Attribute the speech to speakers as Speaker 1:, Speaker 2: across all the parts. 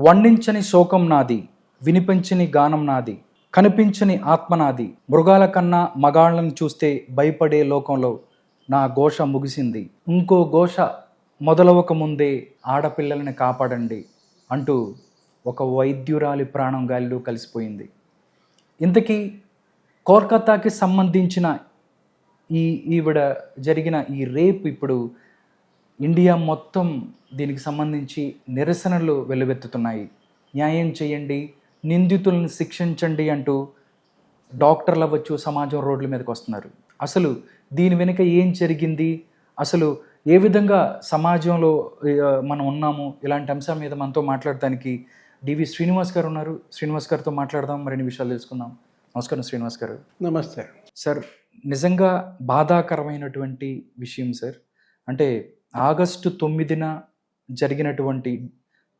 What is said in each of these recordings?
Speaker 1: వండించని శోకం నాది వినిపించని గానం నాది కనిపించని ఆత్మ నాది. మృగాల కన్నా మగాళ్ళని చూస్తే భయపడే లోకంలో నా ఘోష ముగిసింది. ఇంకో ఘోష మొదలవక ముందే ఆడపిల్లల్ని కాపాడండి అంటూ ఒక వైద్యురాలి ప్రాణం గాలిలో కలిసిపోయింది. ఇంతకీ కోల్కతాకి సంబంధించిన ఈ ఈవిడ జరిగిన ఈ రేప్ ఇప్పుడు ఇండియా మొత్తం దీనికి సంబంధించి నిరసనలు వెల్లువెత్తుతున్నాయి న్యాయం చేయండి నిందితులను శిక్షించండి అంటూ డాక్టర్లు అవ్వచ్చు సమాజం రోడ్ల మీదకి వస్తున్నారు. అసలు దీని వెనుక ఏం జరిగింది? అసలు ఏ విధంగా సమాజంలో మనం ఉన్నాము? ఇలాంటి అంశం మీద మనతో మాట్లాడటానికి డివి శ్రీనివాస్ గారు ఉన్నారు. శ్రీనివాస్ గారితో మాట్లాడదాం మరిన్ని విషయాలు తెలుసుకుందాం. నమస్కారం శ్రీనివాస్ గారు.
Speaker 2: నమస్తే.
Speaker 1: సార్ నిజంగా బాధాకరమైనటువంటి విషయం సార్. అంటే ఆగస్టు తొమ్మిదిన జరిగినటువంటి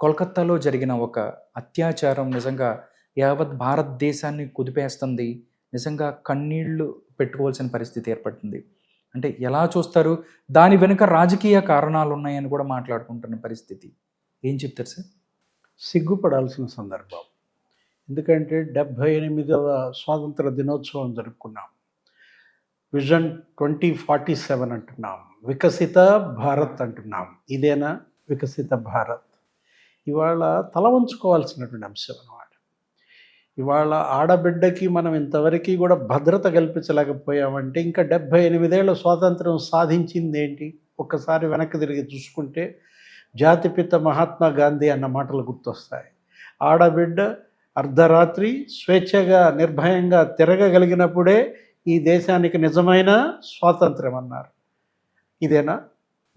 Speaker 1: కోల్కత్తాలో జరిగిన ఒక అత్యాచారం నిజంగా యావత్ భారతదేశాన్ని కుదిపేస్తుంది. నిజంగా కన్నీళ్ళు పెట్టుకోవాల్సిన పరిస్థితి ఏర్పడుతుంది. అంటే ఎలా చూస్తారు? దాని వెనుక రాజకీయ కారణాలు ఉన్నాయని కూడా మాట్లాడుకుంటున్న పరిస్థితి. ఏం చెప్తారు సార్?
Speaker 2: సిగ్గుపడాల్సిన సందర్భం. ఎందుకంటే డెబ్భై ఎనిమిదవ స్వాతంత్ర దినోత్సవం జరుపుకున్నాం. విజన్ ట్వంటీ ఫార్టీ సెవెన్ అంటున్నాం. వికసిత భారత్ అంటున్నాం. ఇదేనా? వికసిత భారత్. ఇవాళ తల వంచుకోవాల్సినటువంటి అంశం అనమాట ఇవాళ ఆడబిడ్డకి మనం ఇంతవరకు కూడా భద్రత కల్పించలేకపోయామంటే ఇంకా డెబ్భై ఎనిమిదేళ్ళ స్వాతంత్రం సాధించింది ఏంటి ఒక్కసారి వెనక్కి తిరిగి చూసుకుంటే జాతిపిత మహాత్మా గాంధీ అన్న మాటలు గుర్తొస్తాయి. ఆడబిడ్డ అర్ధరాత్రి స్వేచ్ఛగా నిర్భయంగా తిరగగలిగినప్పుడే ఈ దేశానికి నిజమైన స్వాతంత్రం అన్నారు. ఇదేనా?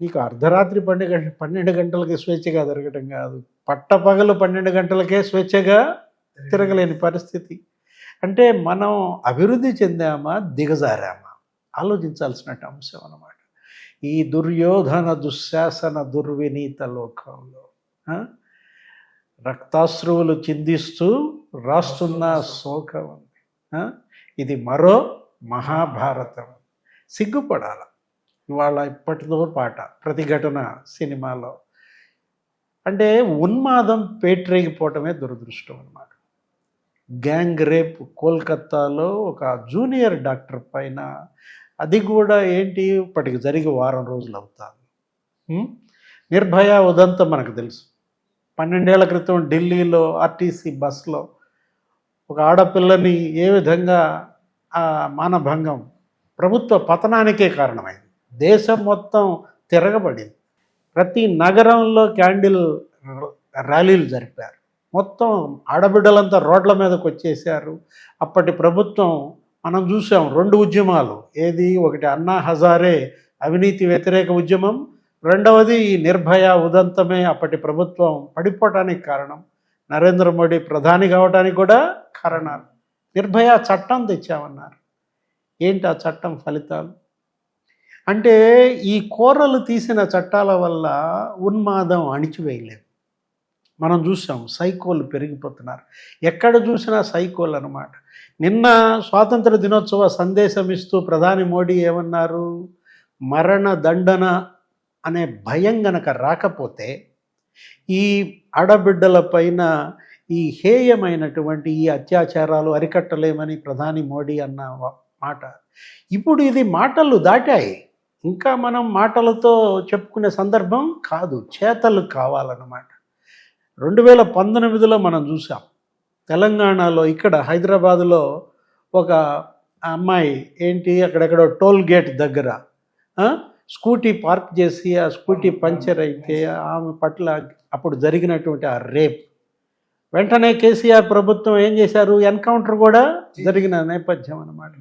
Speaker 2: నీకు అర్ధరాత్రి పన్నెండు గంట పన్నెండు గంటలకి స్వేచ్ఛగా తిరగటం కాదు. పట్టపగలు పన్నెండు గంటలకే స్వేచ్ఛగా తిరగలేని పరిస్థితి. అంటే మనం అభివృద్ధి చెందామా దిగజారామా? ఆలోచించాల్సిన అంశం అన్నమాట. ఈ దుర్యోధన దుశ్శాసన దుర్వినీత లోకంలో రక్తాశ్రువులు చిందిస్తూ రాస్తున్న శోకం ఉంది. ఇది మరో మహాభారతం. సిగ్గుపడాల? ఇవాళ ఇప్పటితో పాట ప్రతిఘటన సినిమాలో. అంటే ఉన్మాదం పేట్రేగిపోవటమే దురదృష్టం అన్నమాట. గ్యాంగ్ రేప్ కోల్కత్తాలో ఒక జూనియర్ డాక్టర్ పైన అది కూడా ఏంటి ఇప్పటికి జరిగి వారం రోజులు అవుతాను నిర్భయ ఉదంతం మనకు తెలుసు. పన్నెండేళ్ళ క్రితం ఢిల్లీలో ఆర్టీసీ బస్సులో ఒక ఆడపిల్లని ఏ విధంగా ఆ మానభంగం ప్రభుత్వ పతనానికే కారణమైంది. దేశం మొత్తం తిరగబడింది. ప్రతి నగరంలో క్యాండిల్ ర్యాలీలు జరిపారు. మొత్తం ఆడబిడ్డలంతా రోడ్ల మీదకి వచ్చేసారు అప్పటి ప్రభుత్వం మనం చూసాం రెండు ఉద్యమాలు. ఏది? ఒకటి అన్నా హజారే అవినీతి వ్యతిరేక ఉద్యమం. రెండవది ఈ నిర్భయ ఉదంతమే అప్పటి ప్రభుత్వం పడిపోవటానికి కారణం. నరేంద్ర మోడీ ప్రధాని కావడానికి కూడా కారణాలు. నిర్భయ చట్టం తెచ్చామన్నారు. ఏంటి ఆ చట్టం ఫలితాలు? అంటే ఈ కోరలు తీసిన చట్టాల వల్ల ఉన్మాదం అణిచివేయలేదు. మనం చూసాం సైకోలు పెరిగిపోతున్నారు. ఎక్కడ చూసినా సైకోలు అనమాట నిన్న స్వాతంత్ర దినోత్సవ సందేశం ఇస్తూ ప్రధాని మోడీ ఏమన్నారు? మరణ దండన అనే భయం గనక రాకపోతే ఈ ఆడబిడ్డల పైన ఈ హేయమైనటువంటి ఈ అత్యాచారాలు అరికట్టలేమని ప్రధాని మోడీ అన్న మాట. ఇప్పుడు ఇది మాటలు దాటాయి. ఇంకా మనం మాటలతో చెప్పుకునే సందర్భం కాదు చేతలు కావాలన్నమాట. రెండు వేల పంతొమ్మిదిలో మనం చూసాం తెలంగాణలో ఇక్కడ హైదరాబాదులో ఒక అమ్మాయి ఏంటి అక్కడెక్కడో టోల్ గేట్ దగ్గర స్కూటీ పార్క్ చేసి ఆ స్కూటీ పంచర్ అయితే ఆమె పట్ల అప్పుడు జరిగినటువంటి ఆ రేప్. వెంటనే కేసీఆర్ ప్రభుత్వం ఏం చేశారు? ఎన్కౌంటర్ కూడా జరిగిన నేపథ్యం అన్నమాట.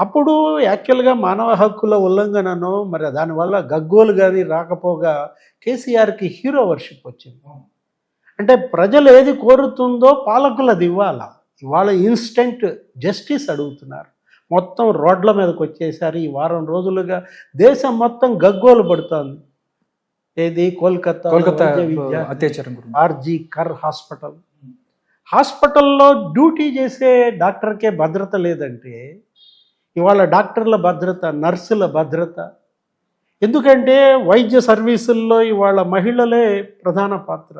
Speaker 2: అప్పుడు యాక్చువల్గా మానవ హక్కుల ఉల్లంఘనను మరి దానివల్ల గగ్గోలు కానీ రాకపోగా కేసీఆర్కి హీరో వర్షిప్ వచ్చింది. అంటే ప్రజలు ఏది కోరుతుందో పాలకులు అది ఇవ్వాలా. ఇవాళ ఇన్స్టెంట్ జస్టిస్ అడుగుతున్నారు. మొత్తం రోడ్ల మీదకి వచ్చేసారు. ఈ వారం రోజులుగా దేశం మొత్తం గగ్గోలు పడుతోంది. ఏది? కోల్కతా
Speaker 1: కోల్కతా అత్యాచారం
Speaker 2: ఆర్జీ కర్ హాస్పిటల్. హాస్పిటల్లో డ్యూటీ చేసే డాక్టర్కే భద్రత లేదంటే ఇవాళ డాక్టర్ల భద్రత నర్సుల భద్రత. ఎందుకంటే వైద్య సర్వీసుల్లో ఇవాళ మహిళలే ప్రధాన పాత్ర.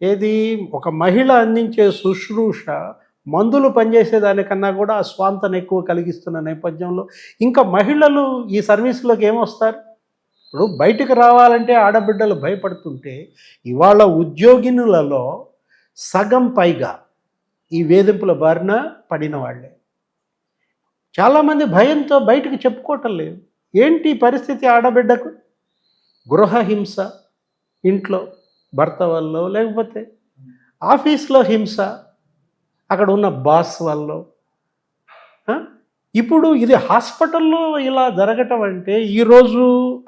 Speaker 2: ఏది? ఒక మహిళ అందించే శుశ్రూష మందులు పనిచేసే దానికన్నా కూడా ఆ ఎక్కువ కలిగిస్తున్న నేపథ్యంలో ఇంకా మహిళలు ఈ సర్వీస్లోకి ఏమొస్తారు? ఇప్పుడు బయటకు రావాలంటే ఆడబిడ్డలు భయపడుతుంటే ఇవాళ ఉద్యోగినులలో సగం పైగా ఈ వేధింపుల బారిన పడిన వాళ్ళే. చాలామంది భయంతో బయటకు చెప్పుకోవటం లేదు. ఏంటి పరిస్థితి ఆడబిడ్డకు? గృహహింస ఇంట్లో భర్త వల్ల లేకపోతే ఆఫీస్లో హింస అక్కడ ఉన్న బాస్ వల్ల. ఇప్పుడు ఇది హాస్పిటల్లో ఇలా జరగటం అంటే ఈరోజు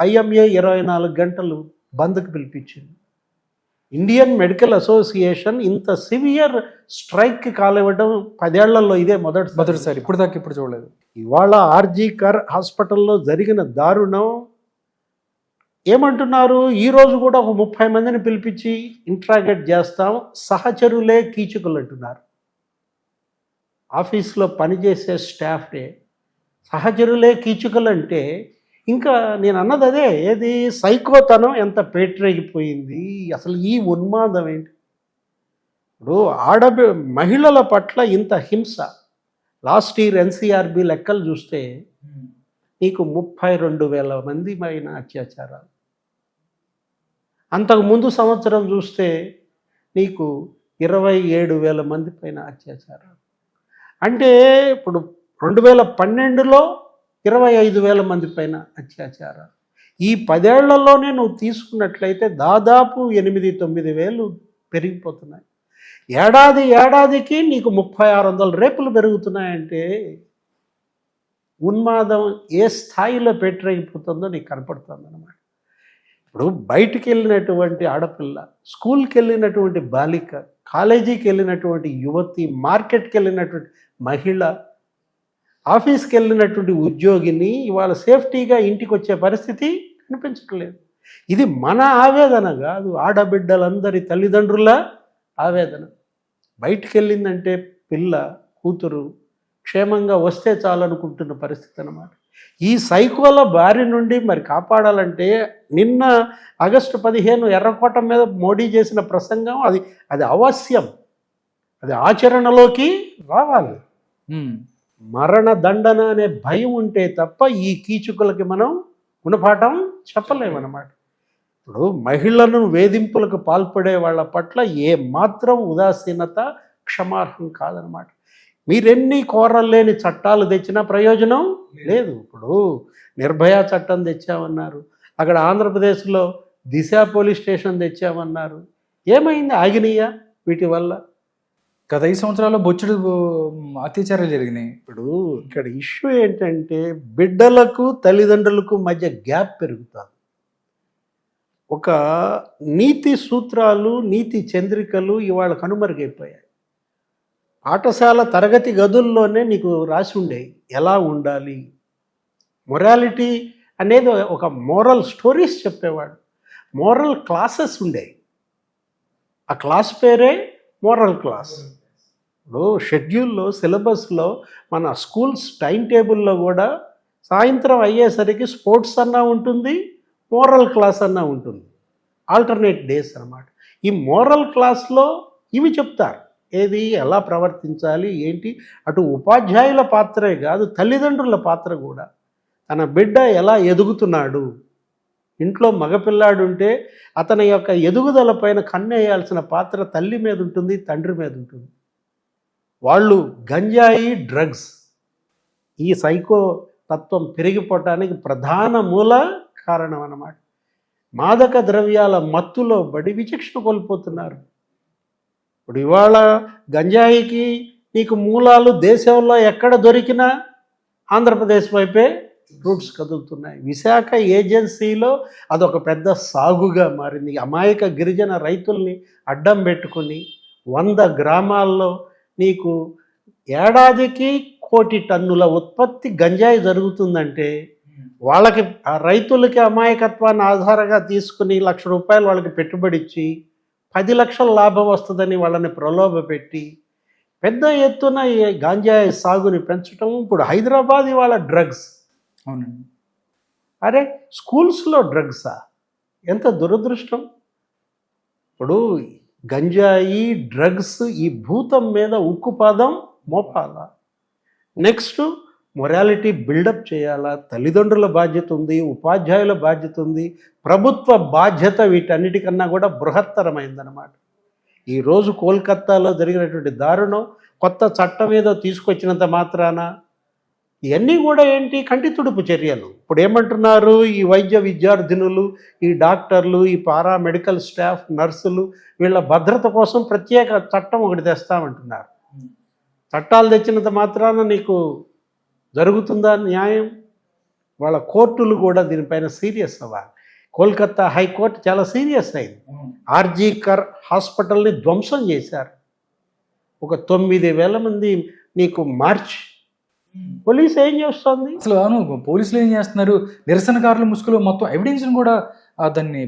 Speaker 2: ఐఎంఏ ఇరవై నాలుగు గంటలు బంద్కి పిలిపించింది. ఇండియన్ మెడికల్ అసోసియేషన్ ఇంత సివియర్ స్ట్రైక్ కాలివ్వడం పదేళ్ళలో ఇదే మొదటి
Speaker 1: మొదటిసారి ఇప్పుడు దాకా ఇప్పుడు చూడలేదు.
Speaker 2: ఇవాళ ఆర్జీ కర్ హాస్పిటల్లో జరిగిన దారుణం. ఏమంటున్నారు? ఈ రోజు కూడా ఒక ముప్పై మందిని పిలిపించి ఇంట్రాగేట్ చేస్తాం సహచరులే కీచుకులు అంటున్నారు. ఆఫీస్లో పనిచేసే స్టాఫ్డే సహచరులే కీచుకలు అంటే ఇంకా నేను అన్నది అదే ఏది? సైకోతనం ఎంత పేటరేగిపోయింది అసలు ఈ ఉన్మాదం ఏంటి? ఇప్పుడు ఆడబి మహిళల పట్ల ఇంత హింస. లాస్ట్ ఇయర్ ఎన్సీఆర్బి లెక్కలు చూస్తే నీకు ముప్పై రెండు వేల మంది పైన అత్యాచారాలు. అంతకు ముందు సంవత్సరం చూస్తే నీకు ఇరవై ఏడు వేల మంది పైన అత్యాచారాలు. అంటే ఇప్పుడు రెండు వేల పన్నెండులో ఇరవై ఐదు వేల మంది పైన అత్యాచారాలు. ఈ పదేళ్ళలోనే నువ్వు తీసుకున్నట్లయితే దాదాపు ఎనిమిది తొమ్మిది వేలు పెరిగిపోతున్నాయి. ఏడాది ఏడాదికి నీకు ముప్పై ఆరు వందల రేపులు పెరుగుతున్నాయంటే ఉన్మాదం ఏ స్థాయిలో పెట్టరైపోతుందో నీకు కనపడుతుంది అనమాట ఇప్పుడు బయటికి వెళ్ళినటువంటి ఆడపిల్ల స్కూల్కి వెళ్ళినటువంటి బాలిక కాలేజీకి వెళ్ళినటువంటి యువతి మార్కెట్కి వెళ్ళినటువంటి మహిళ ఆఫీస్కి వెళ్ళినటువంటి ఉద్యోగిని ఇవాళ సేఫ్టీగా ఇంటికి వచ్చే పరిస్థితి కనిపించట్లేదు ఇది మన ఆవేదన కాదు. ఆడబిడ్డలందరి తల్లిదండ్రుల ఆవేదన. బయటికి వెళ్ళిందంటే పిల్ల కూతురు క్షేమంగా వస్తే చాలనుకుంటున్న పరిస్థితి అన్నమాట. ఈ సైకోల బారి నుండి మరి కాపాడాలంటే నిన్న ఆగస్టు పదిహేను ఎర్రకోట మీద మోడీ చేసిన ప్రసంగం అది అది అవశ్యం అది ఆచరణలోకి రావాలి. మరణ దండన అనే భయం ఉంటే తప్ప ఈ కీచుకులకి మనం గుణపాఠం చెప్పలేమన్నమాట. ఇప్పుడు మహిళలను వేధింపులకు పాల్పడే వాళ్ళ పట్ల ఏ మాత్రం ఉదాసీనత క్షమార్హం కాదనమాట మీరెన్ని కోరలేని చట్టాలు తెచ్చినా ప్రయోజనం లేదు. ఇప్పుడు నిర్భయ చట్టం తెచ్చామన్నారు. అక్కడ ఆంధ్రప్రదేశ్లో దిశ పోలీస్ స్టేషన్ తెచ్చామన్నారు. ఏమైంది ఆగినయ్యా వీటి వల్ల?
Speaker 1: గత ఐదు సంవత్సరాల్లో బొచ్చుడు అత్యాచారాలు జరిగినాయి.
Speaker 2: ఇప్పుడు ఇక్కడ ఇష్యూ ఏంటంటే బిడ్డలకు తల్లిదండ్రులకు మధ్య గ్యాప్ పెరుగుతుంది. ఒక నీతి సూత్రాలు నీతి చంద్రికలు ఇవాళ కనుమరుగైపోయాయి. పాఠశాల తరగతి గదుల్లోనే నీకు రాసి ఉండేవి ఎలా ఉండాలి? మొరాలిటీ అనేది ఒక మోరల్ స్టోరీస్ చెప్పేవాడు. మోరల్ క్లాసెస్ ఉండేవి ఆ క్లాస్ పేరే మోరల్ క్లాస్. ఇప్పుడు షెడ్యూల్లో సిలబస్లో మన స్కూల్స్ టైం టేబుల్లో కూడా సాయంత్రం అయ్యేసరికి స్పోర్ట్స్ అన్నా ఉంటుంది మోరల్ క్లాస్ అన్నా ఉంటుంది. ఆల్టర్నేట్ డేస్ అన్నమాట. ఈ మోరల్ క్లాస్లో ఇవి చెప్తారు. ఏది ఎలా ప్రవర్తించాలి ఏంటి? అటు ఉపాధ్యాయుల పాత్రే కాదు తల్లిదండ్రుల పాత్ర కూడా. తన బిడ్డ ఎలా ఎదుగుతున్నాడు? ఇంట్లో మగపిల్లాడు ఉంటే అతని యొక్క ఎదుగుదల పైన కన్నేయాల్సిన పాత్ర తల్లి మీద ఉంటుంది తండ్రి మీద ఉంటుంది. వాళ్ళు గంజాయి డ్రగ్స్ ఈ సైకో తత్వం పెరిగిపోవటానికి ప్రధాన మూల కారణం అన్నమాట మాదక ద్రవ్యాల మత్తులో బడి విచక్షణ కోల్పోతున్నారు. ఇప్పుడు ఇవాళ గంజాయికి నీకు మూలాలు దేశంలో ఎక్కడ దొరికినా ఆంధ్రప్రదేశ్ వైపే రూట్స్ కదులుతున్నాయి. విశాఖ ఏజెన్సీలో అదొక పెద్ద సాగుగా మారింది. అమాయక గిరిజన రైతుల్ని అడ్డం పెట్టుకుని వంద గ్రామాల్లో నీకు ఏడాదికి కోటి టన్నుల ఉత్పత్తి గంజాయి జరుగుతుందంటే వాళ్ళకి రైతులకి అమాయకత్వాన్ని ఆధారంగా తీసుకుని లక్ష రూపాయలు వాళ్ళకి పెట్టుబడి ఇచ్చి పది లక్షల లాభం వస్తుందని వాళ్ళని ప్రలోభ పెట్టి పెద్ద ఎత్తున ఈ గాంజాయి సాగుని పెంచడం ఇప్పుడు హైదరాబాద్ ఇవాళ డ్రగ్స్.
Speaker 1: అవునండి.
Speaker 2: అరే స్కూల్స్లో డ్రగ్సా? ఎంత దురదృష్టం. ఇప్పుడు గంజాయి డ్రగ్స్ ఈ భూతం మీద ఉక్కు పాదం మోపాలా? నెక్స్ట్ మొరాలిటీ బిల్డప్ చేయాలా? తల్లిదండ్రుల బాధ్యత ఉంది ఉపాధ్యాయుల బాధ్యత ఉంది ప్రభుత్వ బాధ్యత వీటన్నిటికన్నా కూడా బృహత్తరమైందనమాట ఈరోజు కోల్కత్తాలో జరిగినటువంటి దారుణం కొత్త చట్టం ఏదో తీసుకొచ్చినంత మాత్రాన ఇవన్నీ కూడా ఏంటి కంటి తుడుపు చర్యలు. ఇప్పుడు ఏమంటున్నారు? ఈ వైద్య విద్యార్థినులు ఈ డాక్టర్లు ఈ పారామెడికల్ స్టాఫ్ నర్సులు వీళ్ళ భద్రత కోసం ప్రత్యేక చట్టం ఒకటి తెస్తామంటున్నారు. చట్టాలు తెచ్చినంత మాత్రాన నీకు జరుగుతుందా న్యాయం? వాళ్ళ కోర్టులు కూడా దీనిపైన సీరియస్ అవ్వాలి. కోల్కత్తా హైకోర్టు చాలా సీరియస్ అయింది. ఆర్జీ కర్ హాస్పిటల్ని ధ్వంసం చేశారు. ఒక తొమ్మిది వేల మంది నీకు మార్చ్ పోలీస్ ఏం చేస్తుంది?
Speaker 1: అసలు అవును పోలీసులు ఏం చేస్తున్నారు? నిరసనకారుల ముసుగులో మొత్తం ఎవిడెన్స్ కూడా దాన్ని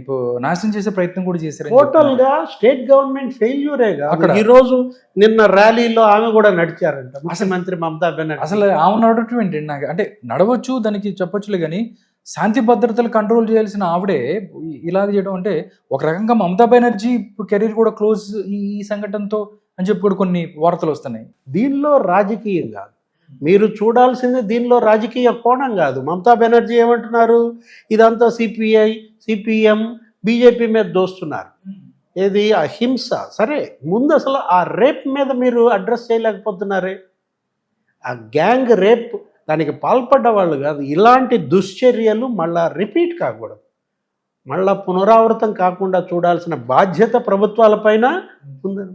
Speaker 1: నాశనం చేసే ప్రయత్నం కూడా చేశారు
Speaker 2: టోటల్గా స్టేట్ గవర్నమెంట్ ఫెయిల్యూరే
Speaker 1: అక్కడ.
Speaker 2: ఈ రోజు నిన్న ర్యాలీలో ఆమె కూడా నడిచారంట. ముఖ్యమంత్రి మమతా బెనర్జీ.
Speaker 1: అసలు ఆమె నడవటం ఏంటి నాకు అంటే నడవచ్చు దానికి చెప్పొచ్చులే కానీ శాంతి భద్రతలు కంట్రోల్ చేయాల్సిన ఆవిడే ఇలాగ చేయడం అంటే ఒక రకంగా మమతా బెనర్జీ కెరీర్ కూడా క్లోజ్ ఈ ఈ సంఘటనతో అని చెప్పి కూడా కొన్ని వార్తలు వస్తున్నాయి.
Speaker 2: దీనిలో రాజకీయం కాదు. మీరు చూడాల్సింది దీనిలో రాజకీయ కోణం కాదు. మమతా బెనర్జీ ఏమంటున్నారు? ఇదంతా సిపిఐ సిపిఎం బీజేపీ మీద దోస్తున్నారు. ఏది? అహింస. సరే ముందు అసలు ఆ రేప్ మీద మీరు అడ్రస్ చేయలేకపోతున్నారే? ఆ గ్యాంగ్ రేప్ దానికి పాల్పడ్డ వాళ్ళు కాదు. ఇలాంటి దుశ్చర్యలు మళ్ళా రిపీట్ కాకూడదు. మళ్ళా పునరావృతం కాకుండా చూడాల్సిన బాధ్యత ప్రభుత్వాలపైన ఉందని.